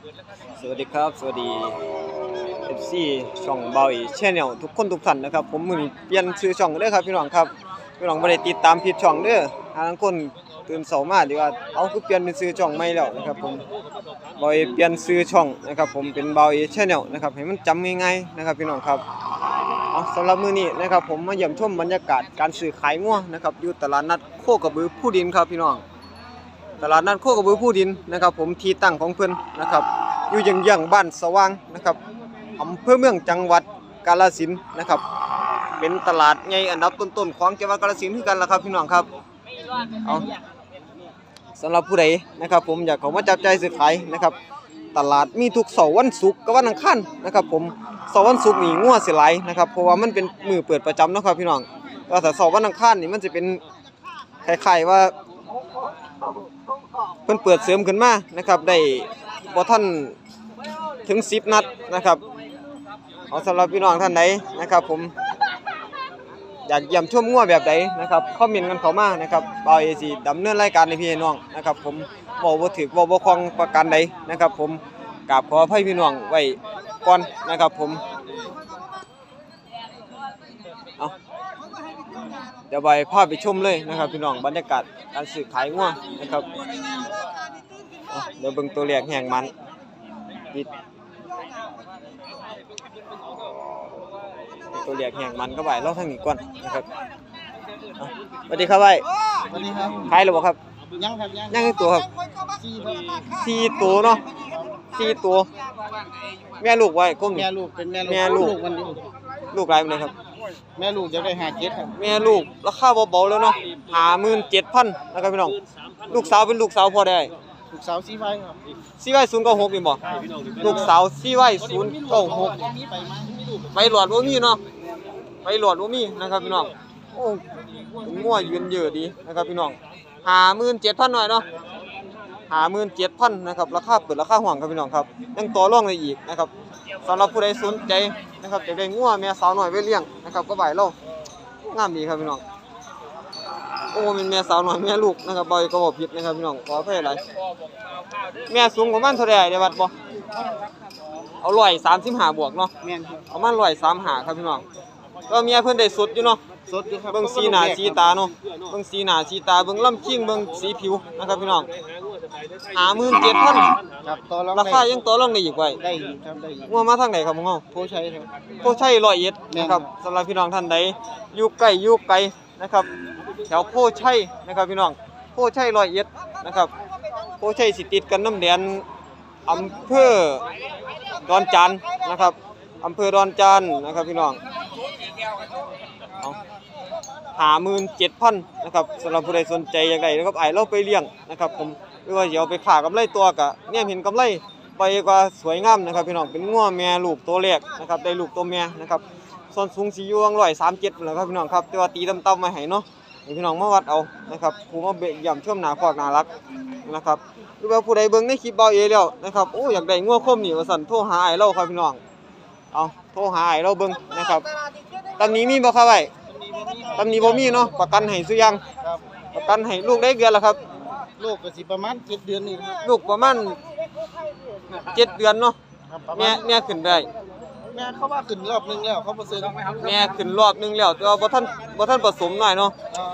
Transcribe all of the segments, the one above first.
สวัสดีครับ สวัสดี FC ช่องเบาอีแชนแนลทุกคนทุกท่านนะครับ ผมมือนเปลี่ยนชื่อช่องเด้อครับพี่น้องครับพี่น้องบ่ได้ติดตามผิดช่องเด้อหางคนตื่นเช้ามาดีกว่าเอาคือเปลี่ยนเป็นชื่อช่องใหม่แล้วนะครับผมเบาอีเปลี่ยนชื่อช่องนะครับผมเป็นเบาอีแชนแนลนะครับให้มันจำง่ายๆนะครับพี่น้องครับเอาสำหรับมื้อนี้นะครับผมมาเยี่ยมชมบรรยากาศการซื้อขายงัวนะครับอยู่ตลาดนัดโคกระบือผู้ดินครับพี่น้อง ตลาดนัดโคกระบือผู้ดินนะครับ ผมที่ตั้งของเพิ่อนนะครับ อยู่ยังยังบ้านสว่างนะครับอำเภอเมืองจังหวัดกาฬสินธุ์นะครับ เป็นตลาดใหญ่อันดับต้นๆของจังหวัดกาฬสินธุ์คือกันละครับพี่น้องครับเอาสำหรับผู้ใดนะครับ ผมอยากเข้ามาจับใจายซื้อขายนะครับ ตลาดมีทุกเสาร์วันศุกร์กับวันอังคารนะครับ ผมเสาร์วันศุกร์นี่งัวสิหลนะครับเพราะว่ามันเป็นมือเปิดประจำนะครับพี่น้องแต่เสาร์วันอังคารนี่มันจะเป็นคล้ายๆว่า เพิ่นเปิดเสริมขึ้นมานะครับได้บ่ท่านถึง10นัดนะครับเอาสำหรับพี่น้องท่านใดนะครับ ผม อยากเยี่ยมชมงัวแบบใดนะครับคอมเมนต์กันเข้ามานะครับเบาเอซีดำเนินรายการในพี่น้องนะครับ ผมเว้าบ่ถูกเว้าบ่คล่องประการใดนะครับ ผมกราบขออภัยพี่น้องไว้ก่อนนะครับ ผมเอา เดี๋ยวไปพาไปชมเลยนะครับ พี่น้องบรรยากาศการซื้อขายงัวนะครับอะเดี๋ยวเบิ่งตัวเลขแห่งมันปิดตัวเลขแห่งมันก็ไปเล่าทางนี้ก่อนนะครับอะสวัสดีครับไอ้สวัสดีครับขายหรือเปล่าครับยังครับยังยังอีกตัวครับสี่ครับสี่ตัวเนาะสี่ตัว แม่ลูกไว้ก้มแม่ลูกเป็นแม่ลูกแม่ลูกมันอยู่ลูกหลายปานใดครับ แม่ลูกจะได้หาเจ็ดครับแม่ลูกราคาเบาๆแล้วเนาะหาหมื่นเจ็ดพันนะครับพี่น้อง ลูกสาวเป็นลูกสาวพอได้ลูกสาวสีไฟครับซีไว้ศูนย์เก้าหกนี่บ่ลูกสาวซีไว้ศูนย์เก้าหกมีไปไหมมีลูกใบหลอดบ่มีเนาะใบหลอดบ่มีนะครับพี่น้องโอ้งัวยืนเยอะดีนะครับพี่น้อง57,000หน่อยเนาะ 57,000นะครับราคาเปิดราคาห่วงครับพี่น้องครับยังต่อรองได้อีกนะครับสำหรับผู้ใดสนใจนะครับอยากได้งัวแม่สาวน้อยไว้เลี้ยงนะครับก็ไหวเรางามดีครับพี่น้องโอ้เป็นแม่สาวน้อยแม่ลูกนะครับบ่อยก็บ่ผิดนะครับพี่น้องขออภัยหลายแม่สูงประมาณเท่าใดได้บัดบ่เอา135บวกเนาะแม่นครับประมาณร้อยสามหาครับพี่น้องก็เมียเพิ่นได้สุดอยู่เนาะสดอยู่ครับเบิ่งสีหน้าสีตาเนาะเบิ่งสีหน้าสีตาเบิ่งลำคิงเบิ่งสีผิวนะครับพี่น้อง หาหมื่นเจ็ดพันครับต่อรองราได้คายังต่อรองได้อีกไว้ได้อยู่ครับได้อยู่งัวมาทางไหนครับมึงเฮาโพชัยครับโคชัยร้อยเอ็ดนะครับสำหรับพี่น้องท่านใดอยู่ใกล้อยู่ไกลนะครับ แถวโพชัยนะครับพี่น้องโพชัยร้อยเอ็ดนะครับโพชัยสิติดกันน้ำแดนอำเภอดอนจานนะครับอำเภอดอนจานนะครับพี่น้องหาหมื่นเจ็ดพันนะครับสำหรับผู้ใดสนใจอย่างไรนะครับไอายเราไปเลี้ยงนะครับผม หรือว่าจะเอาไปขายกำไรตัวกะเนี่ยเห็นกำไรไปกว่าสวยงามนะครับพี่น้องเป็นงัวแม่ลูกตัวแรกนะครับได้ลูกตัวแม่นะครับส่วนสูงสีอยู่ร้อยสามเจ็ดแล้วครับพี่น้องครับแต่ว่าตีต่ำๆมาให้เนาะให้พี่น้องมาวัดเอานะครับผู้มาเบะย่ำช่วมหนาคอกหนารักนะครับหรือว่าผู้ใดเบิ่งในคลิปเบาเอแล้วนะครับโอ้อยากได้งัวคมนี่ว่าสั่นโทรหาไอ้ายเราครับพี่น้องเอาโทรหาไอ้ายเราเบิ่งนะครับตอนนี้มีบ่ครับไอ้ตำหนิบ่มีเนาะประกันให้ซุอยังครับประกันให้ลูกได้เดือนแล้วครับ ลูกก็สิประมาณเจ็ดเดือนนี่ครับลูกประมาณเจ็ดเดือนเนาะครับประแม่มาณแม่ขึ้นได้ แม่เขาว่าขึ้นรอบหนึงแล้วเขาบ่ซื้อแม่ขึ้นรอบหนึงแล้วแต่ว่าบ่ทันบ่ทันผสมหน่อยเนาะ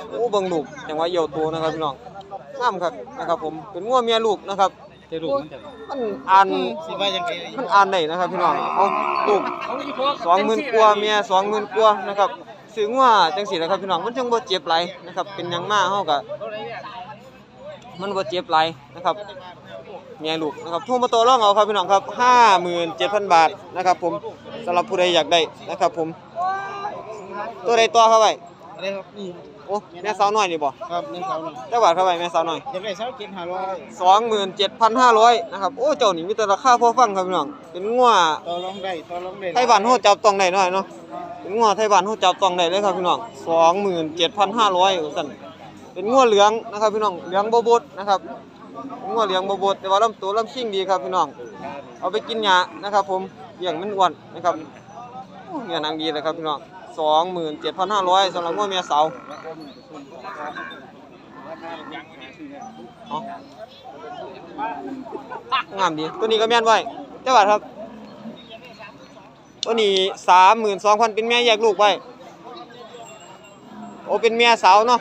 โอ้เบิ่งลูกจังว่าเหี่ยวโตนะครับพี่น้องงามครับนะครับ ผมเป็นงัวเมียลูกนะครับแต่ลูกมันจะมันอ่านสิว่ายังไงมันอ่านได้นะครับพี่น้องเอาลูก20,000กว่าเมีย20,000กว่านะครับซื้องัวจังซี่แหละครับพี่น้องมันจังบ่เจ็บหลายนะครับเป็นหยังมาเฮาก็ มันบ่เจ็บหลายนะครับเมียลูกนะครับโทุ่มมาตัวร่องเอาครับพี่น้องครับ57,000 บาทนะครับ ผมสำหรับผู้ใดอยากได้นะครับ ผม ตัวใดตัวเข้าไปอะไรครับนี่โอ้แม่สาวน้อยนี่บ่ครับหนึ่งสาวหนึ่งเจ้าบาทเข้าไปแม่สาวน้อยอยากได้สาวเจ็ดห้าร้อย27,500นะครับโอ้เจ้านี่มีแต่ราคาพอฟังครับพี่น้องเป็นงัวต่อรองได้ต่อรองได้ไทยบ้านโหจับต้องได้หน่อยเนาะเป็นงัวไทยบ้านโหจับต้องได้เลยครับพี่น้อง27,500ว่าซั่น เป็นงัวเหลืองนะครับพี่น้องเหลืองบบดนะครับเป็นงัวเหลืองบบดแต่ว่าลำตัวลำชิงดีครับพี่น้อง เอาไปกินหญ้านะครับผมเลี้ยงมันอ้วนนะครับโอ้เนี่ยนางดีเลยครับพี่น้องสองหมื่นเจ็ดพันห้าร้อยสำหรับงวเมียสาวเอางามดีตัวนี้ก็แม่นไว้เจ้าบาทครับ ตัวนี้สามหมื่นสองพันเป็นแม่แยกลูกไว้โอ้เป็นแม่สาวเนาะ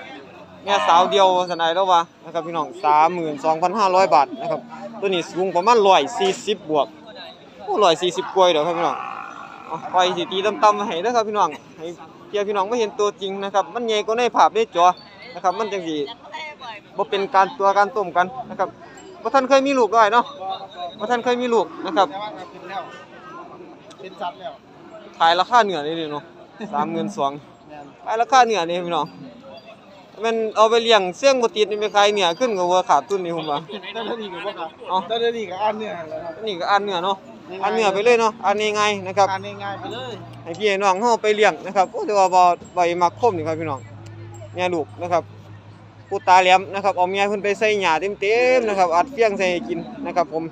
แม่สาวเดียวสนายแล้ววะนะครับพี่น้องสามหมื่นสองพันห้าร้อยบาทนะครับตัวนี้สูงประมาณร้อยสี่สิบบวกโอ้ร้อยสี่สิบกวยเดี๋ยวครับพี่น้องเอาไปสิตีต่ำๆมาให้เด้อครับพี่น้องให้เพียพี่น้องไม่เห็นตัวจริงนะครับ มันใหญ่ก็ในภาพในจอนะครับ มันจังสีบ่เป็นการตัวการต้มกันนะครับบ่ท่านเคยมีลูกด้วยเนาะบ่ท่านเคยมีลูกนะครับแต่ว่าก็เป็นแล้วเป็นสัตว์แล้วขายราคาเหนือนี่ดิเนาะสามเงินสองแม่นขายราคาเหนือนี่พี่น้อง มันเอาไปเลี้ยงเสี่ยงบ่ติดนี่ไปขายเหนือขึ้นกับวัวขาดทุนนี่ผมว่าแต่เดี๋ยวนี้ก็บ่ครับเอ้าแต่เดี๋ยวนี้ก็อ่านเนื้อแล้วครับอันนี้ก็อันเหนือเนาะอันเหนือไปเลยเนาะอันนี้ไงนะครับอ่านง่ายๆไปเลยให้พี่ให้น้องเฮาไปเลี้ยงนะครับโอ้แต่ว่าบ่ใบมักคมนี่ครับพี่น้องแม่ลูกนะครับผู้ตาแหลมนะครับเอาเมียเพิ่นไปใส่หญ้าเต็มๆนะครับอัดเฟียงใส่ให้กินนะครับ ผม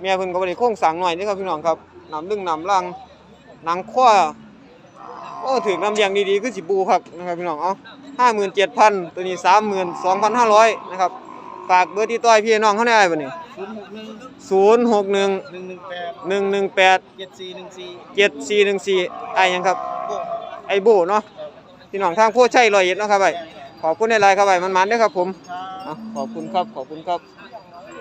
เมียเพิ่นก็บ่ได้โครงสร้างน้อยนี่ครับพี่น้องครับน้ำลึงน้ำลังหนังข้อ โอ้ถึงน้ำเลี้ยงดีๆคือสิปูครับนะครับพี่น้องเอ้า57,000ตัวนี้32,500นะครับฝากเบอร์ที่ต้อยพี่น้องเขาได้บ่นี่ศูนย์หกหนึ่ง061หนึ่งหนึ่งแปด118เจ็ดสี่หนึ่งสี่เจ็ดสี่หนึ่งสี่ไอ้ยังครับโอ้ไอ้โบเนาะพี่น้องทางโพชัยร้อยเอ็ดเนาะครับไอ้ขอบคุณในไลน์ครับไอ้มันมันๆด้อครับผมขอบคุณครับขอบคุณครับ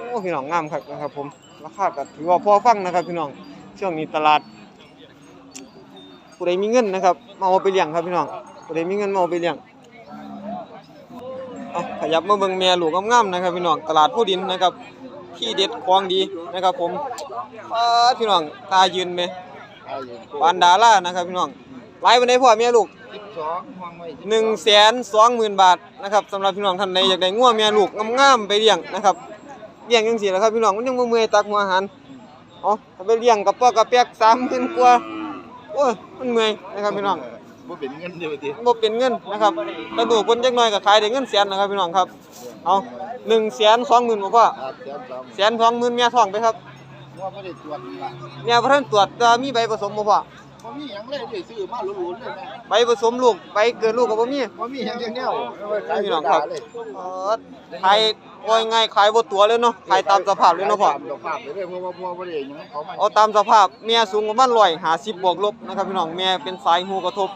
โอ้พี่น้องงามครับนะครับผมราคาก็ถือว่าพอฟังนะครับพี่น้องช่วงนี้ตลาด ผู้ใดมีเงินนะครับมาเอาไปเลี้ยงครับพี่น้องผู้ใดมีเงินมาเอาไปเลี้ยงเอาขยับมาเบิ่งแม่ลูกงามๆนะครับพี่น้องตลาดผู้ดินนะครับที่เด็ดของดีนะครับผมปาดพี่น้องตายืนไหมเอาอยู่ปานดารานะครับพี่น้องไลฟ์วันนี้พ่อเมียลูกสิบสองวางไว้หนึ่งแสนสองหมื่นบาทนะครับสำหรับพี่น้องท่านใดอยากได้งัวเมียลูกงามๆไปเลี้ยงนะครับเลี้ยงยังสี่แหละครับพี่น้องมันยังบ่เมื่อยตักหัวอาหารอ๋อถ้าไปเลี้ยงกับป้อกระเปียกสามหมื่นกว่า โอ้ยมันเมื่อยนะครับพี่น้องบ่เป็นเงินเดียวติบ่เป็นเงินนะครับกระดูกคนจักหน่อยก็ขายได้เงินแสนนะครับพี่น้องครับ เอาหนึ่งแสนสองหมื่นบ่พ่อครับเดี๋ยวสองแสนสองหมื่นเมียท้องไปครับว่าบ่ได้ตรวจละเมียบ่ทันตรวจแต่ว่ามีใบผสมบ่พ่อ บ่มีหยังเลยได้ซื้อมาหลุนๆเลยแม่ใบผสมลูกใบเกิดลูกก็บ่มีบ่มีหยังจังแนวเอาไว้ขายพี่น้องครับเลยเออขายว่ายังไงขายบ่ตัวเลยเนาะขายตามสภาพเลยเนาะพ่อตามสภาพเลยเด้อเพราะว่าพ่อบ่ได้หยังเขามาเอาตามสภาพเมียสูงประมาณ150บวกลบนะครับพี่น้องแม่เป็นสายหูกระทบ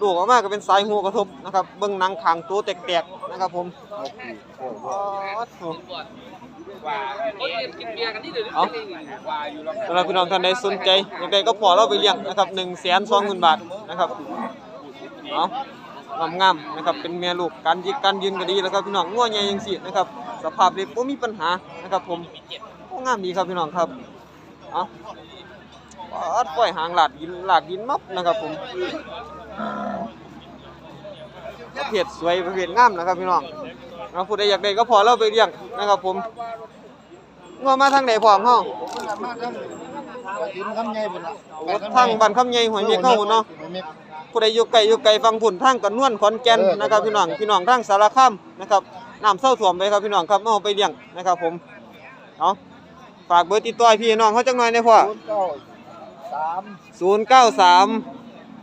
ลูกออกมาก็เป็นสายหูกระทบนะครับเบิ่งหนังขางตัวแตกๆนะครับผมเอาขี้โอ้โหอ๋อโถ่ เอาสำหรับพี่น้องท่านใดสนใจอยากได้ก็พอเราไปเลี้ยงนะครับ120,000บาทนะครับเอางามๆนะครับเป็นแม่ลูกการยิกการยืนก็ดีแล้วครับพี่น้องงัวใหญ่จังซี่นะครับสภาพเด็กบ่มีปัญหานะครับผมโอ้งามดีครับพี่น้องครับเอาปาดปล่อยหางหลาดดินหลากดินมับนะครับผม ประเภทสวยประเภทงามนะครับพี่น้องเราผู้ใดอยากได้ก็พอเราไปเลี้ยงนะครับผมงัวมาทางไหนพร้อมากทั้งกินหญ่พุ่นล่ะโอ้ทางบ้านคำใหญ่หอยเมียเข้าเนาะหอยเม็ดผู้ใดอยู่ไกลอยู่ไกลฟังผุ่นทางกันนวลขอนแก่นนะครับพี่น้องพี่น้องทางสารคามนะครับน้ำเศร้าถ่วมไปครับพี่น้องครับเอาไปเลี้ยงนะครับผมเอาฝากเบอร์ติดต่อพี่น้องเขาจังหน่อยนะพ่อศูนย์เก้าสาม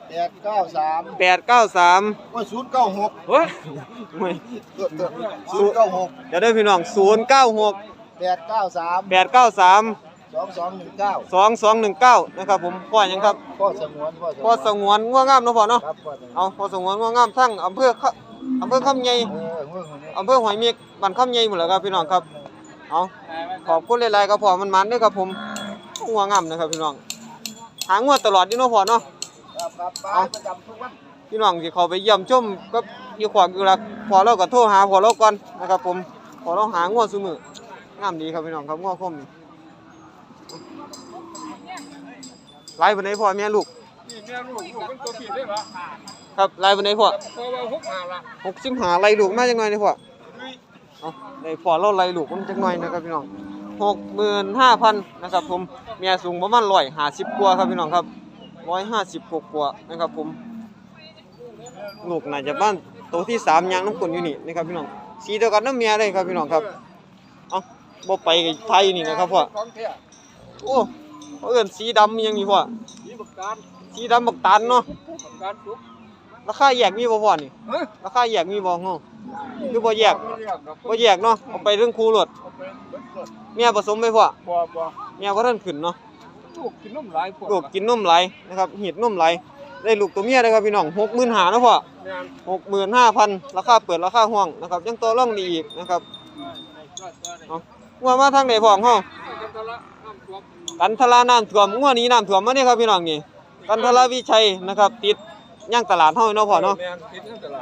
แปดเก้าสาม893โอ้ยศูนย์เก้าหกเฮ้ยไม่ศูนย์เก้าหกเดี๋ยวเด้อพี่น้อง096แปดเก้าสาม893สองสองหนึ่งเก้า2219นะครับผมพ่อหยังครับพ่อสงวนพ่อสงวนง่วงงามเนาะพ่อเนาะครับพ่อสงวนเอาพ่อสงวนง่วงงามทั้งอำเภอขะอำเภอคำใหญ่เออเมื่อคนนี้อำเภอหอยเมียกบ้านคำใหญ่หมดแล้วครับพี่น้องครับเอาขอบคุณหลายๆครับพ่อมันมันๆเด้วยครับผมงัวงามนะครับพี่น้องหางวดตลอดอยู่เนาะพ่อเนาะ ครับครับป้าเอาประจำทุกวันพี่น้องสิเขาไปเยี่ยมชมก็อยู่ขวางอยู่ละพอเราก็โทรหาพอเราก่อนนะครับ ผมพอเราหางวดซุมืองามดีครับพี่น้องครับงัวคมนี่ไล่บนไหนพ่อแม่ลูกนี่แม่ลูกลูกเป็นตัวผิดได้ปะครับไล่บนไหนพ่อเพราะว่าหกหาละหกสิบหาไล่ลูกมาจังหน่อยนี่พ่อเอาได้พ่อเราไล่ลูกมันจังหน่อยนะครับพี่น้องหกหมื่นห้าพันนะครับ ผมเมียสูงประมาณร้อยห้าสิบกว่าครับพี่น้องครับ ร้อยห้าสิบกว่าๆนะครับผมลูกน่าจะบ้านโตวที่สามยางน้ำกลนอยู่นี่นะครับพี่น้องสีเดียวกันน้ำเมียเลยครับพี่น้องครับเอาบ่ไปกับไทยนี่นะครับพ่อของแท้โอ้เขาเอิ้นสีดำยังมีพ่อมีบักการสีดำบักตันเนาะบักการสุกราคาแยกมีบ่พ่อนี่เฮ้ยราคาแยกมีบ่เฮาหรือบ่แยกไม่เรียกดอกบ่แยกเนาะเอาไปเรื่องครูรถเอาไปเบิดด้วยเมียผสมไปพ่อบ่บ่เมียบ่ทันขึ้นเนาะ ลูกกินนมหลายพวกลูกกินนมไหลนะครับหีดนมไหลได้ลูกตัวเมียเลยครับพี่น้อง65,000นะพ่อหกหมื่นห้าพันราคาเปิดราคาห้องนะครับยังต่อรองดีอีกนะครับก็ก็ได้งัวมาทางไหนพ่องห้องกันทล่าน้ำท่วมงัวนี้น้ำท่วมมาเนี่ยครับพี่น้องนี่กันทลาวิชัยนะครับ ติดย่างตลาดเฮาเนาะพ่อเนาะ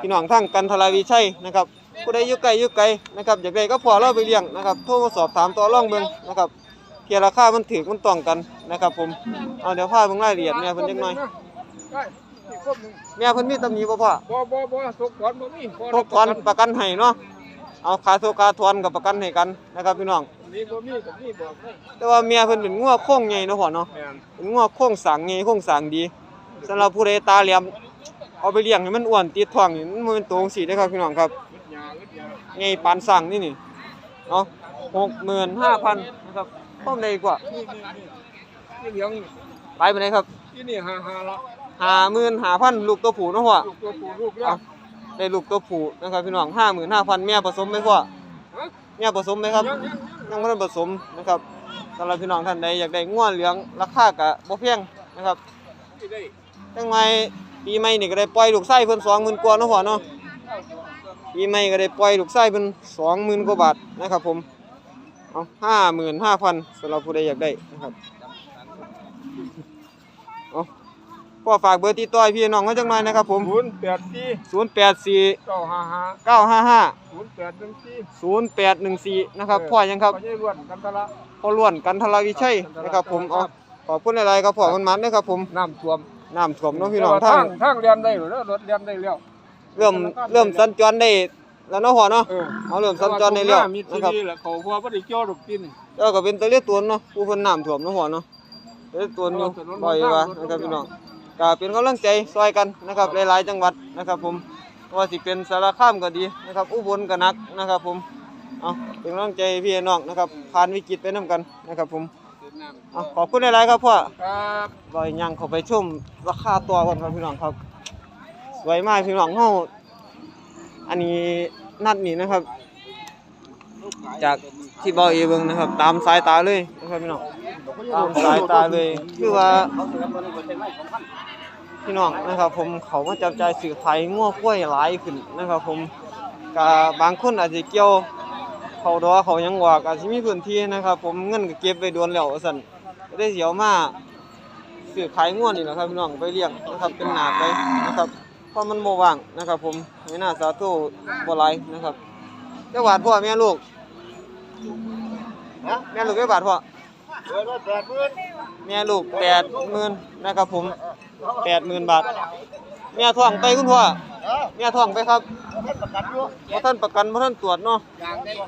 พี่น้องทั้งกันทลาวิชัยนะครับผู้ใดอยู่ไกลอยู่ไกลนะครับอยากได้ก็พอเราไปเลี้ยงนะครับโทรมาสอบถามต่อรองเบิ่งนะครับ เทียราคามันถือมันต้องกันนะครับ ผมเอาเดี๋ยวพาเบิ่งรายละเอียดแม่เพิ่นจักหน่อยได้อีกครบหนึงแม่เพิ่นมีตำหนิบ่พ่อบ่บ่บ่ตกก่อนบ่มีพอทกถอนประกันให้เนาะเอาค่าโทรค่าถอนกับประกันให้กันนะครับพี่น้องนี่บ่มีก็มีบอกให้แต่ว่าเมียเพิ่นเป็นงัวโค้งใหญ่เนาะพ่อเนาะแม่นเป็นงัวโค้งสร้างใหญ่โค้งสร้างดีสำหรับผู้ใดตาเหลี่ยมเอาไปเลี้ยงให้มันอ้วนติดท้องนี่มันบ่เป็นตัวจังซี่เด้อครับพี่น้องครับอึดยาอึดยาใหญ่ปานสร้างนี่นี่เนาะ65,000นะครับ พร้อมได้กว่านี่นี่นี่นี่เลี้ยงนี่ไปไปไหนครับที่นี่หาหาละ55,000ลูกตัวผูเนาะพ่อลูกตัวผู้ลูกเลี้ยงได้ลูกตัวผู้นะครับพี่น้อง55,000แม่ผสมไหมพ่อแม่ผสมไหมครับ ยังยังยังบ่ทันผสมนะครับสำหรับพี่น้องท่านใดอยากได้งัวเหลืองราคาก็บ่แพงนะครับไม่ได้จังไงปีใหม่นี่ก็ได้ปล่อยลูกไส้เพิ่น20,000กว่าเนาะพ่อเนาะปีใหม่ก็ได้ปล่อยลูกไส้เพิ่น20,000กว่าบาทนะครับผม เอา55,000สำหรับผู้ใดอยากได้นะครับเอาพ่อฝากเบอร์ติดต่อให้พี่น้องไว้จังหน่อยนะครับผมศูนย์แปดสี่084เก้าห้าห้า955ศูนย์แปดหนึ่งสี่0814นะครับพ่อยังครับพ่อใหญ่ล้วนกันทะละพ่อล้วนกันทลาวิชัยนะครับผมเอาขอบคุณหลายๆครับพ่อมันมันนะครับผมน้ำท่วมน้ำท่วมเน้องพี่น้องทาทางงทางเรียนได้หรือรถเรียนได้แล้วเริ่มเริ่มสัญจรได้ แล้วเนาะพ่อเนาะเออเอาเริ่มสัญจรได้แล้วมีทีนะครับวีแหละเขาพัวบ่ได้เกี่ยวดอกกิน แล้วก็เป็นตะเลียตัวเนาะผู้เพิ่นน้ำท่วมเนาะพ่อเนาะตะเลียตัวอยู่บ่อยว่านะครับพี่น้องก็เป็นกำลังใจซอยกันนะครับหลายๆจังหวัดนะครับ ผมว่าสิเป็นสารคามก็ดีนะครับอุบลก็หนักนะครับ ผมเอาเป็นกำลังใจให้พี่น้องนะครับผ่านวิกฤตไปนํกันนะครับ ผมเอาขอบคุณหลายๆครับพ่อครับก็ยังเข้าไปชมราคาตัวก่อนครับพี่น้องครับสวยมากพี่น้องเฮา อันนี้นัดนี่นะครับ จากที่บาเอเบิงนะครับ ตามสายตาเลยนะครับพี่น้องตามสายตาเลยคือว่าพี่น้องนะครับ ผมเขามาจับใจสื่อขายงัวกล้วยหลายขึ้นนะครับ ผมกับบางคนอาจจะเกี่ยวเขาดอเขายังว่ากอาจจะมีพื้นที่นะครับ ผมเงินก็เก็บไว้โดนแล้วว่าซั่นได้เสียวมาซื้อขายง่วนนี่แหละครับพี่น้องไปเลี้ยงนะครับเป็นหนาไปนะครับ เพราะมันโมว่างนะครับ ผมไม่น่าสาธุบ่หลนะครับเจ้าบาทพ่อแม่ลูกฮะแม่ลูกเจ้าบาทพ่อเปิดไว้แม่ลูกแปดหมื่นนะครับผมแปดหมื่นบาทแม่ท้องไปคุณพ่อเออแม่ท้องไปครับท่าะท่านประกันบ่ท่านตรวจเนาะ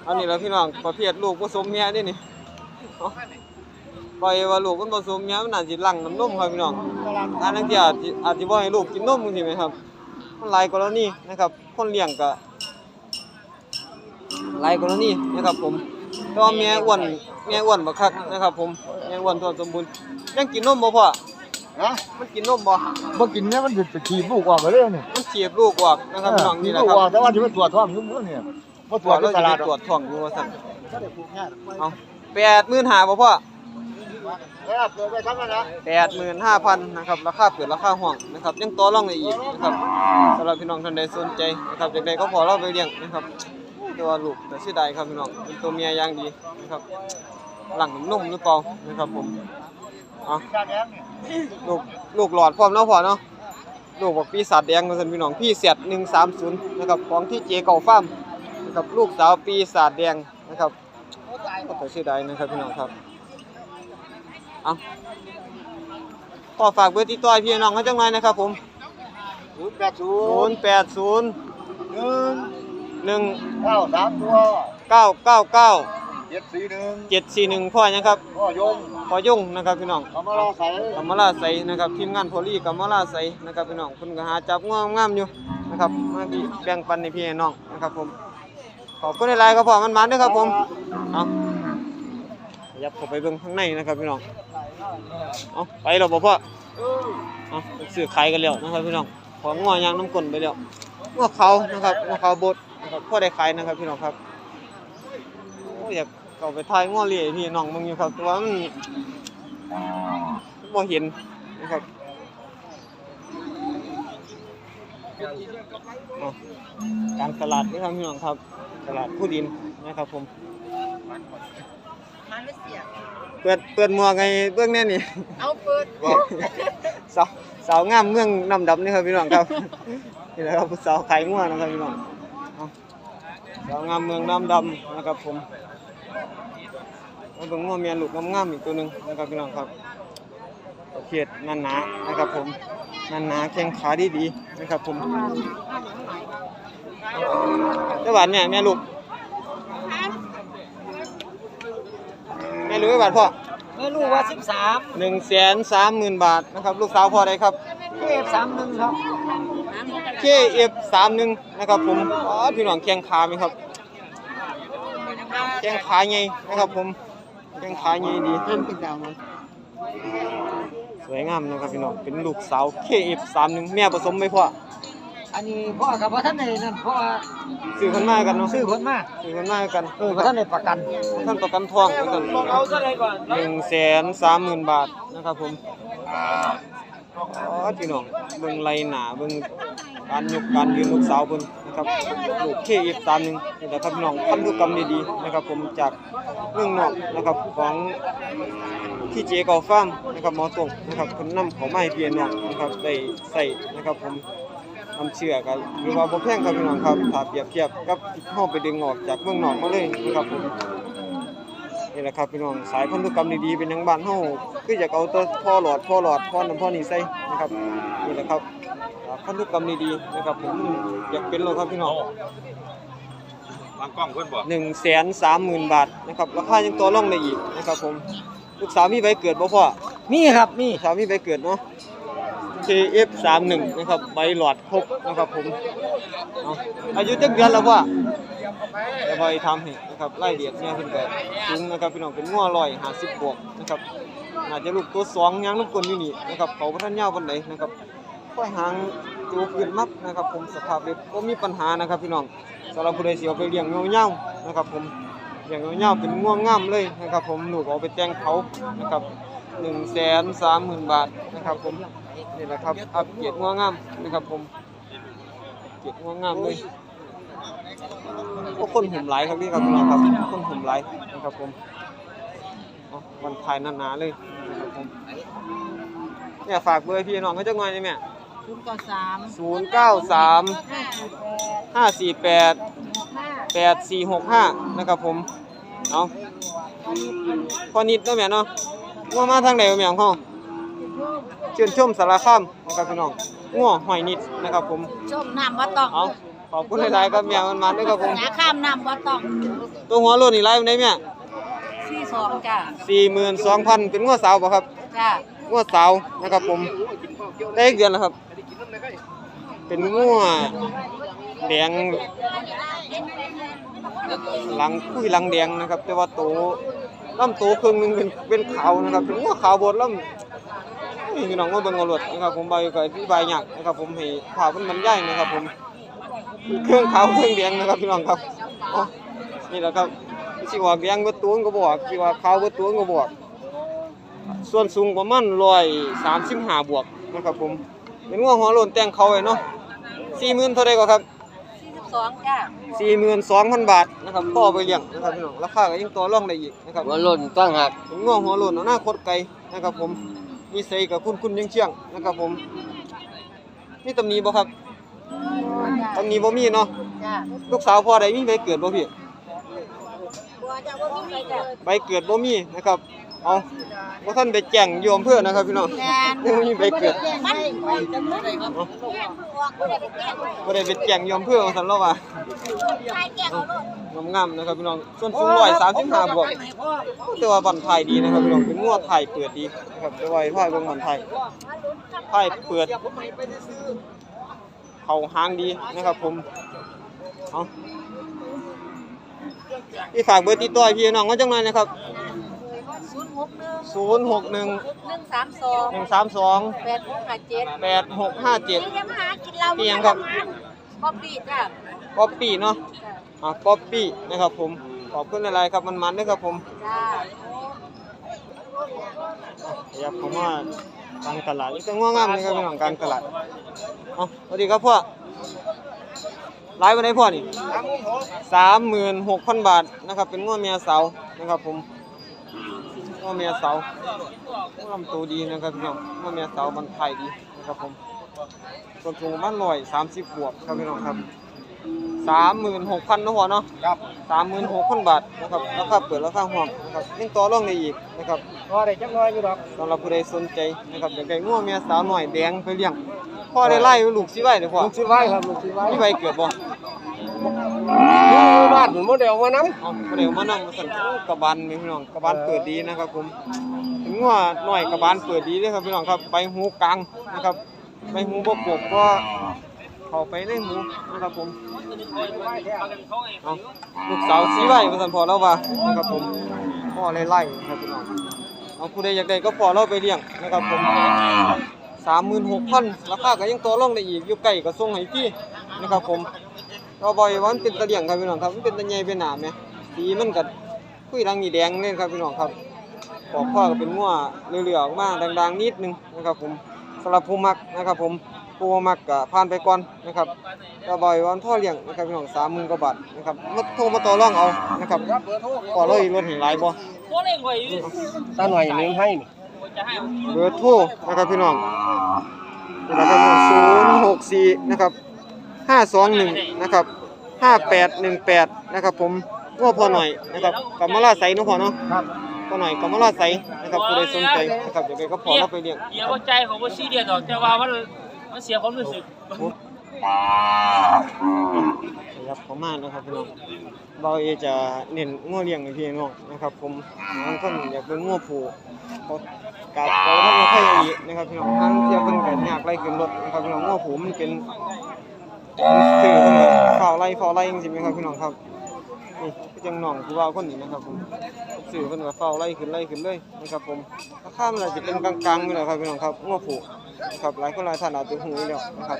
อันนี้แหละพี่น้องประเภทลูกผสมเมียนี่นี่ปล่อยว่าลูกมันผสมเมียมันน่าสิหลั่งน้ำนมครับพี่น้องอันนั้นที่อาจจะอาจจะบ่ให้ลูกกินนมจังซี่ไหมครับ หลายกรณีนะครับ คนเลี้ยงก็หลายกรณีนะครับ ผมแต่ว่าแม่อ้วนแม่อ้วนบักคักนะครับ ผมแม่อ้วนตัวสมบูรณ์ยังกินนมบ่พ่อนะมันกินนมบ่บ่กินเนี่ยมันจะขีดลูกออกมาเลยนี่มันเฉียบลูกออกนะครับพี่น้องนี่แหละลูคกรับออกแต่ว่าที่มันตรวจท้องอยู่มื้อเนี่ยบ่ตตรรววจจที่แล้วตจะลาไปดตรวจท้องอยู่ว่าซั่นก็ได้ปลูกเนี่ยเอา85,000บ่พ่อ เออเปิดไว้ทั้งนั้นนะ85,000นะครับราคาเปิดราคาห้องนะครับยังต่อรองได้อีกนะครับสำหรับพี่น้องท่านใดสนใจนะครับอยากได้ก็พอเราไปเลี้ยงนะครับต่ว่าลูกแต่เสียดายครับพี่น้องเป็นตัวเมียย่างดีนะครับหลังนุ่มหรือเปล่านะครับผมเอาลูกลูกหลอดพร้อมเนาะพอเนาะลูกบอกปีศาจแดงว่าซั่นพี่น้องพี่เสียด130นะครับของที่เจเก่าฟาร์มนะครับลูกสาวปีศาจแดงนะครับก็แต่เสียดายนะครับพี่น้องครับ เอาขอฝากเบอร์ติดต่อให้พี่น้องเขาจังหน่อยนะครับผมศูนย์แปดศูนย์080หนึ่ง1เก้าสามตัว999เจ็ดสี่หนึ่ง741พ่อยังครับพ่อยงพ่อยุ่งนะครับพี่น้องเขามาลาใส่กัมมาลาใสนะครับทีมงานโพลีกัมมาลาใสนะครับพี่น้องเพิ่นก็หาจับงามงามๆอยู่นะครับมาที่แบ่งปันให้พี่ให้น้องนะครับผมขอบคุณหลายๆครับพ่อมันมันๆเด้อครับผมเอาข ยับเข้าไปเบิ่งข้างในนะครับพี่น้องเอาไปแล้วบ่พ่อเอาซื้อขายกันแล้วนะครับพี่น้องของงอยางน้ำกลนไปแล้วงอเขานะครับงอเขาบดนะครับพ่อได้ขายนะครับพี่น้องครับโอ้อยากก็ไปถ่ายง้อเลี้ยพี่น้องมึงอยู่ครับแต่ว่ามันบ่เห็นนะครับการตลาดนี่ครับพี่น้องครับ ตลาดผู้ดินนะครับผม มันไม่เสียเปิดเปิดหมวกไงเบื้องแน่นี่ เอาเปิดสาวสาวงามเมืองน้ำดำนี่ครับพี่น้องครับนี่แหละครับผู้สาวขายงัวนะครับพี่น้องเอาสาวงามเมืองน้ำดำนะครับผมมาเบิ่งงัวเมียลูกงามๆอีกตัวหนึงนะครับพี่น้องครับประเภทนันหนานะครับผมนันหนาแข้งขาดีๆนะครับผมเจ้าหวานเนี่ยแม่ลูก แม่ลูกกี่บาทพ่อไม่รู้ว่าสิบสามหนึ่งแสนสามหมื่นบาทนะครับ ลูกสาวพ่อใดครับเทพสามหนึ่งครับ KF สามหนึ่งนะครับผมอ๋อพี่น้องแข้งขาไหมครับแข้งขาใหญ่นะครับผมแข้งขาใหญ่ดีมันเป็นดาวมันสวยงามนะครับพี่น้องเป็นลูกสาว KF สามหนึ่งแม่ผสมไหมพ่อ อันนี้พ่อกับพ่อท่านในนั่นพ่อซื้อคนมากันเนาะซื้อคนมาซื้อคนมากันเออพ่อท่านในประกันท่านประกันทองไว้กันเอาเท่าไรก่อนหนึ่งแสนสามหมื่นบาทนะครับผมอ๋อพี่น้องเบิ่งไหลหนาเบิ่งการยกการยืนลูกสาวเพิ่นนะครับลูก KF สามหนึ่งนี่แหละครับพี่น้องพันธุกรรมดีๆนะครับผมจากเมืองนอกนะครับของที่เจเกาฟาร์มนะครับหมอตรงนะครับเพิ่นนำเขามาให้พี่น้องนะครับได้ใส่นะครับผม น้ำเชื่อกันหรือว่าบ่แพงครับพี่น้องครับถ้าเปรียบเทียบกับที่เฮาไปดึงออกจากเมืองนอกมาเลยนะครับผมนี่แหละครับพี่น้องสายพันธุกรรมดีๆเป็นทางบ้านเฮาคืออยากเอาตัวพ่อหลอดพ่อหลอดพ่อน้ำพ่อนี่ใส่นะครับนี่แหละครับอ่าพันธุกรรมดีๆนะครับผมอยากเป็นแล้วครับพี่น้องวางกล้องเพิ่นบ่หนึ่งแสนสามหมื่นบาทนะครับราคายังต่อรองได้อีกนะครับผมลูกสาวมีใบเกิดบ่พ่อมีครับมีสามีใบเกิดเนาะ KF 3 1 นะครับใบหลอดครบนะครับผมอายุจักเดือนแล้วว่าจะไปทำให้นะครับไล่เดียดเนี่ยเพิ่นก็สูงนะครับพี่น้องเป็นงัวร้อยห้าสิบบวกนะครับน่าจจะลูกตัวสองยางน้ำกลนอยู่นี่นะครับเขาบ่ทันยาวปานใดนนะครับค่อยหางจูขึ้นมับนะครับ ผมสภาพเล็บบ่มีปัญหานะครับพี่น้องสำหรับผู้ใดสิเอาไปเลี้ยงยาวๆนะครับ ผมเลี้ยงยาวๆเป็นง่วงงามเลยนะครับ ผมลูกเอาไปแต่งเขานะครับ หนึ่งแสนสามหมื่นบาทนะครับผมนี่แหละครับอัปเกรดงัวงามนะครับผมเกรดงัวงามเลยโอ้คนหุ่มหลายครับพี่ครับพี่น้องครับคนหุ่มหลายนะครับผมเอาวันถ่ายหนาๆเลยนะครับผมเนี่ยฝากเบอร์พี่น้องเขาจักหน่อยได้ไหมศูนย์เก้าสามศูนย์เก้าสามห้าสี่แปดห้าสี่แปดห้าแปดสี่หกห้านะครับผมเอาพอนิดเนาะแม่เนาะ งัวมาทางไหนวะแม่ของเขาชื่นชมสารคามนะครับพี่น้องง่วหอยนิดนะครับผมชมน้ำว่าต้องเอาขอบคุณหลายๆครับเมียมันมาด้วยครับผมหาข้ามน้ำว่าต้องตัวหัวโลนนี่ไล่มันได้เมียสี่สองจ้าสี่หมื่นสองพันเป็นงัวสาวป่ะครับจ้างัวสาวนะครับผมได้อีกเดือนแล้วครับ เป็นงัวแดงหลังคุยหลังแดงนะครับ แต่ว่าโต ลำโตครึ่งหนึงเป็นเป็นขาวนะครับเป็นงัวขาวบดลำนี่พี่น้องมาเบิ่งเอารถนะครับ ผมใบก็อธิบายยากนะครับ ผมให้ภาพมันบรรยายนะครับ ผมเครื่องขาวเครื่องแดงนะครับพี่น้องครับนี่แหละครับสิว่าแดงบ่ตัวก็บอกสิว่าขาวบ่ตัวก็บอกส่วนสูงประมาณ135บห้าบวกนะครับผมเป็นงัวหัวโลนแต่งเขาไว้เนาะ40,000เท่าใดก็ครับ สองจ้า42,000บาทนะครับต่อไปเลี้ยงนะครับพี่น้องราคาก็ยังต่อรองได้อีกนะครับหัวหล่นต้องหักเป็นงัวหัวโลนอนาคตไกลนะครับ ผมมีใส่กับคุณคุณยังเชียงๆนะครับ ผมมีตำหนิบ่ครับตำหนิบ่มีเนาะจ้าลูกสาวพ่อใดมีใบเกิดบ่พี่บัวจ้าว่ามีใครจ้าใบเกิดบ่มีนะครับ เอาบ่ท่านไปแจ้งอยู่อำเภอนะครับพี่น้องแมนยังบ่มีใบเกิดมันไปจังเลยครับออกก็ได้ไปแก้บ่ได้ไปแจ้งอยู่อำเภอว่าซั่นแล้วว่าใครแก้เอาโลดงามๆนะครับพี่น้อง ส่วนสูง135บวกแต่ว่าบันทายดีนะครับพี่น้อง เป็นงัวไทยเปิดดีนะครับแต่ว่าให้พายเบิ่งบันทายไทยเปิดเข้าหางดีนะครับผม เอาพี่ฝากเบอร์ติดต่อให้พี่น้องไว้จังหน่อยนะครับ ศูนย์หกหนึ่ง061หนึ่งสามสอง132แปดหกห้าเจ็ด8657นี่ยังหากินเราพี่ยังครับป๊อปปี้จ้าป๊อปปี้เนาะอ่าป๊อปปี้นะครับผมขอบคุณอะไรครับมันมันๆด้วยครับผมจ้าอยากผมว่ากลางตลาดนี่ก็ง่วงงามเลยครับพี่น้องกลางตลาดเอ๋อสวัสดีครับพ่อไลฟ์วันไหนพ่อนี่สามหมื่นหกพันบาทนะครับเป็นง่วงเมียเสานะครับผมง่ วงเมียเสาลำตัวดีนะครับพี่น้องง่วงเมียเสามันไทยดีนะครับผมส่วนสูงประมันร้อยสามสิบบวกครับพี่น้องครับสามหมื่นหกพันนะพ่อเนาะครับสามหมื่นหกพันบาทนะครับราคาเปิดราคาห้องนะครับยังต่อรองได้อีกนะครับพอได้จักหน้อยอยู่ดอกสำหรับผู้ใดสนใจนะครับอยากได้งัวเมียสาวหน่อยแดงไปเลี้ยงพ่อได้ไล่ลูกสิไว้เด้อพ่อลูกสิไว้ครับลูกสิไว้มีใบเกิดบ่ อยู่บ้านผมบ่ได้เอามานำเอาผู้ใดเอามาสั่นกระบาลนี่พี่น้องกระบาลเปิดดีนะครับผมเป็นงัวน้อยกระบาลเปิดดีเด้อครับพี่น้องครับใบหูกลางนะครับใบหูบ่ปกก็เข้าไปในหูนะครับผมเอาลูกสาวสิไว้ว่าซั่นพอเราว่านะครับผมพ่อไล่ๆครับพี่น้องเอาผู้ใดอยากได้ก็พอเราไปเลี้ยงนะครับผมสามหมื่นหกพันราคาก็ยังตัวลงได้อีกอยู่ใกล้ก็ส่งให้พี่นะครับผม ก็บ่อยว่ามันเป็นตะเลียงครับพี่น้องครับมันเป็นตะใหญ่เป็นหนามไหมสีมันก็คุยรังนี่แดงเลยครับพี่น้องครับปอกพ่อก็เป็นงัวเหลืองๆออกมาดังๆนิดนึงนะครับผมสำหรับผู้มักนะครับ ผมผู้บ่มักก็ผ่านไปก่อนนะครับก็บ่อยว่ามันพ่อเลี้ยงนะครับพี่น้องสามหมื่นกว่าบาทนะครับมาโทรมาต่อรองเอานะครับพอเลยลดให้หลายบ่ตาหน่อยนึงให้นี่เบอร์โทรนะครับพี่น้องนี่นะครับศูนย์หกสี่นะครับ ห้าสองหนึ่งนะครับห้าแปดหนึ่งแปดนะครับ ผมว่าพอหน่อยนะครับกับมาลาใสเนาะพอเนาะครับพอหน่อยกับมาลาใสนะครับผู้ใดสนใจนะครับเดี๋ยวไปก็พอเราไปเลี้ยงเดี๋ยวใจของว่าซีเรียสหรอกแต่ว่ามันมันเสียความรู้สึกครับผมมานะครับพี่น้องเบาเอจะเน้นงัวเลี้ยงให้พี่น้องนะครับ ผมบางคนอยากเป็นงัวผูเขากาบเขาทำมาค่อยอย่างนี้นะครับพี่น้องทางเทียบเป็นกันยากไล่ขึ้นรถนะครับพี่น้องงัวผูมันเป็น สื่อเพิ่นก็เฝ้าไล่เฝ้าไล่จริงๆไหมครับพี่น้องครับนี่คือจังน้องคือว่าคนนี้นะครับผมสื่อเพิ่นก็เฝ้าไล่ขึ้นไล่ขึ้นเลยนะครับผมราคามันอาจจะเป็นกลางๆนี่แหละครับพี่น้องครับงัวผูนะครับหลายคนหลายท่านอาจจะหูอยู่แล้วนะครับ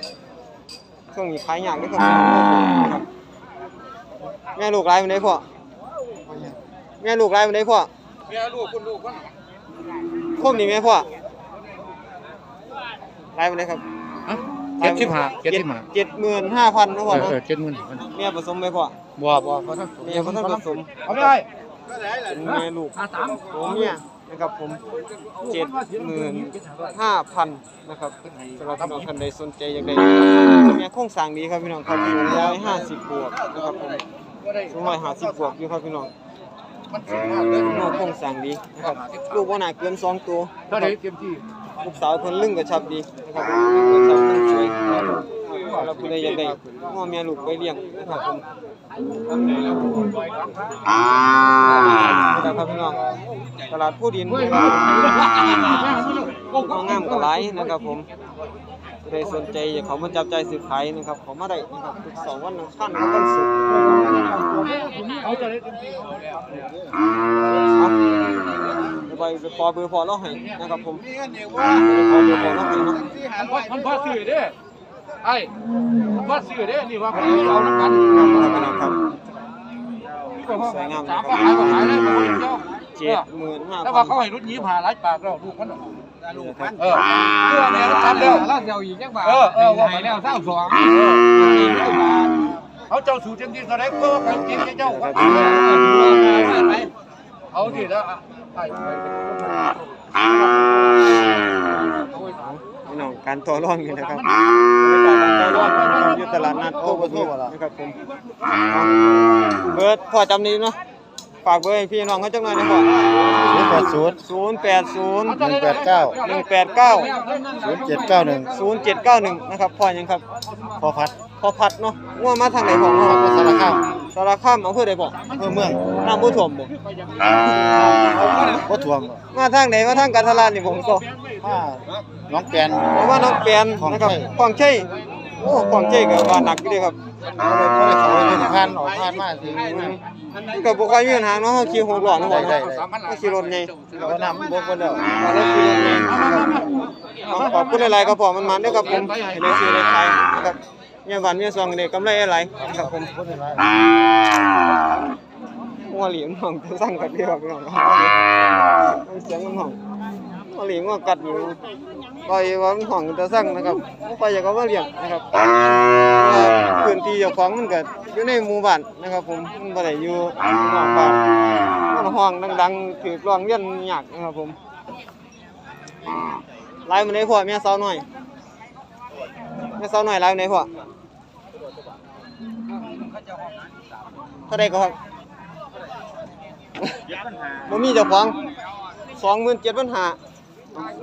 ช่วงนี้ขายยากด้วยครับครับแม่ลูกไล่มันได้พ่อแม่ลูกไล่มันได้พ่อแม่ลูกคุณลูกคนคมนี่แม่พ่อไล่มันได้ครับ เจ็ดสิบห้าเจ็ดสิบห้าเจ็ดหมื่นห้าพันนะพ่อเออเนาะเออเจ็ดหมื่นมันแม่ผสมไหมพ่อบัวบัวเขาทั้งแม่ผสมผสมเอาได้เป็นแม่ลูกตัวเมียนะครับผมเจ็ดหมื่นห้าพันนะครับสำหรับพี่น้องท่านใดสนใจอยากได้แม่โครงสร้างดีครับพี่น้องครับอยู่ร้อยห้าสิบบวกนะครับผมสูงร้อยห้าสิบบวกอยู่ครับพี่น้องมันสิบห้าเลยน้องโครงสร้างดีนะครับลูกว่าน่าเกินสองตัวเท่าไหร่เต็มที่ ลูกสาวเพิ่นลึงกระชับดีนะครับลึงกระชับเพิ่นสวยเราผู้ใดอยากได้พ่อแม่ลูกไปเลี้ยงนะครับผมนะครับพี่น้องตลาดผู้ดินนะครับน้องงามกับหลายนะครับผม ผู้ใดสนใจอยากเขามาจับใจายซื้อขายนะครับเขามาได้นะครับทุกเสาร์วันอังคารและวันศุกร์ครับเดี๋ยวไปไปขอเบอร์พอเราให้นะครับผมมีเงินเดียวเดี๋ยวขอเบอร์พอเราให้เนาะมันพอซื้อเด้ไอ้มันพอซื้อเด้นี่ว่าพอดีเอาน้ำกันครับพี่น้องครับสวยงามสามก็ขายก็ขายเลยบ่เจ้าเจ็ดหมื่นห้าแต่พัว่านเขาให้รุ่นยี่ห้าหลายปากแล้วลูกมัน ลูกมันเออเพื่อเนี่ยทำแล้วแล้วเดียวอีกจังบาทเออเออว่าไปให้แล้แล้ววเศร้าสองเขาเจ้าสู่เต็มที่เท่าไหร่ก็ไปกินเจ้าเอาดิแล้วไอ้พี่น้องการต่อรองอยู่นะครับบรรยากาศการต่อรองอยู่ตลาดนัดโอ้โหนะครับผมเบอร์พอจำนี้เนาะ ฝากเบอร์ให้พี่น้องเขาจังหน่อยนะพ่อแปดศูนย์ศูนย์แปดศูนย์หนึ่งแปดเก้าหนึ่งแปดเก้าศูนย์เจ็ดเก้าหนึ่งศูนย์เจ็ดเก้าหนึ่งนะครับพ่อยังครับพอพัดพอพัดเนาะง่วมาทางไหนของเนาะพัดสารคามสารคามอำเภอใดบอกอำเภอเมืองน้ำผู้ถ่วมบ่วัดถ่วงมาทางไหนมาทางกาญทลาดนี่ผมก็มาน้องแกนเพราะว่าน้องเปลี่ยนนะครับของใช่ โอ้ของใช่ก็ว่าหนักอยู่เด้ครับก็เลยก็เลยเขาไปเป็นพันออกพันมาสิมันก็บ่ค่อยมีปัญหาเนาะขี่หกล้อเนาะได้เนาะได้ก็ขี่รถใหญ่ก็นำบกไปแล้วเอาแล้วขี่รถใหญ่นะครับเอาขอบคุณหลายๆครับผมมันมันเด้อครับผมให้ได้ซื้อได้ขายนะครับเมียหวานเมียซองได้กำไรหลายๆครับผมพูดได้ไหมโอ้งัวเหลียงห้องจะสั่งกัดเดียวพี่น้องครับมันเสียงมันห้อง งัวเหลียงงัวกัดอยู่ปล่อยว่ามันห้องจะสั่งนะครับบ่ค่อยอยากเอามาเลี้ยงนะครับเพราะว่าพื้นที่เจ้าของมันก็อยู่ในหมู่บ้านนะครับ ผมมันบ่ได้อยู่นอกบ้านมันห้องดังๆถือร้องเรียนยากนะครับ ผมไล่มันได้พ่อแม่สาวน้อยแม่สาวน้อยไล่มันได้พ่อเท่าไรก็ครับบ่มีเจ้าของสองหมื่นเจ็ดพันห้า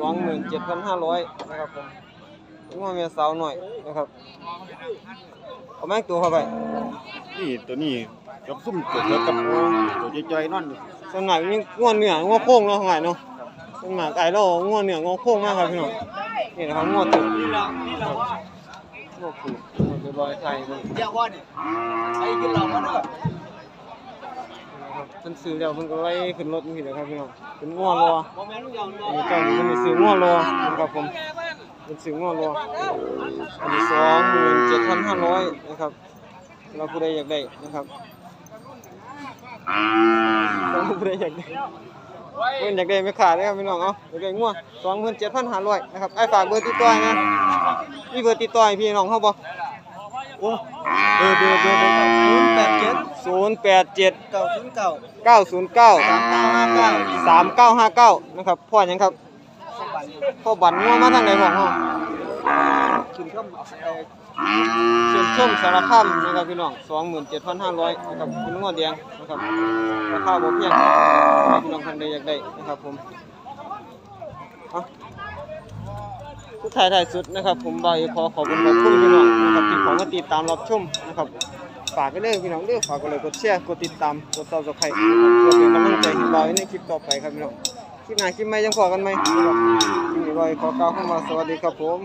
สองหมื่นเจ็ดพันห้าร้อยนะครับผมเป็นว่าเมียสาวหน่อยนะครับเอาแม่งตัวเข้าไปนี่ตัวนี้กับซุ่มตัวเดียวกับตัวจอยๆนั่นอยู่ส่วนมากมีง้วนเหนือง้วโค้งเนาะข้างในเนาะส่วนมากไก่เราง้วนเหนือง้วโค้งมากครับพี่น้องนี่นะครับง้วตึกง้วผูกง้วบอยไทยมันเดี๋ยวว่านี่ไอ้กินเหล้ามาเด้อเพิ่นซื้อแล้วเพิ่นก็ไว้ขึ้นรถนี่แหละครับพี่น้องเป็นง้วรอนลูกเดียวอันนี้ก็นมีซื้อง้อรอนะครับผมเป็นซื้อง้อรออันนี้สองหมื่นเจ็ดพันห้าร้อยนะครับเราผู้ใดอยากได้นะครับเราผู้ใดอยากได้เพิ่นอยากได้ไม่ขาดเลยครับพี่น้องเอ้าอยากได้ง้อสองหมื่นเจ็ดพันห้าร้อยนะครับไอ้ฝากเบอร์ติดต่อนะมีเบอร์ติดต่อพี่น้องเขาบ่ โอ้เบอร์เบอร์เบอร์เบอร์ศูนย์แปดเจ็ดศูนย์แปดเจ็ดเก้าศูนย์เก้าเก้าศูนย์เก้าสามเก้าห้าเก้าสามเก้าห้าเก้านะครับพ่อยังครับพ่อบันง้อมาทางไหนของเขาขึ้นข้ามเออเชียนชมสารคามนะครับพี่น้อง27,500นเจ็ดพันห้าร้อยนะครับเป็นงวดแดงนะครับราคาบ่เพียงพี่น้องท่านใดอยากได้นะครับผม เอาสุดท้ายท้ายสุดนะครับ ผมบ่าวขอขอบคุณขอบคุณพี่น้องนะครับที่ขอมาติดตามรับชมนะครับฝากกันเด้อพี่น้องเด้อฝากกดไลค์กดแชร์กดติดตามกดซับสไครต์นะครับเพื่อเป็นกำลังใจให้บ่าวในคลิปต่อไปครับพี่น้องคลิปไหนคลิปใหม่ยังพอกันไหมครับคลิปนี้บ่าวขอกล่าวคำว่าสวัสดีครับผม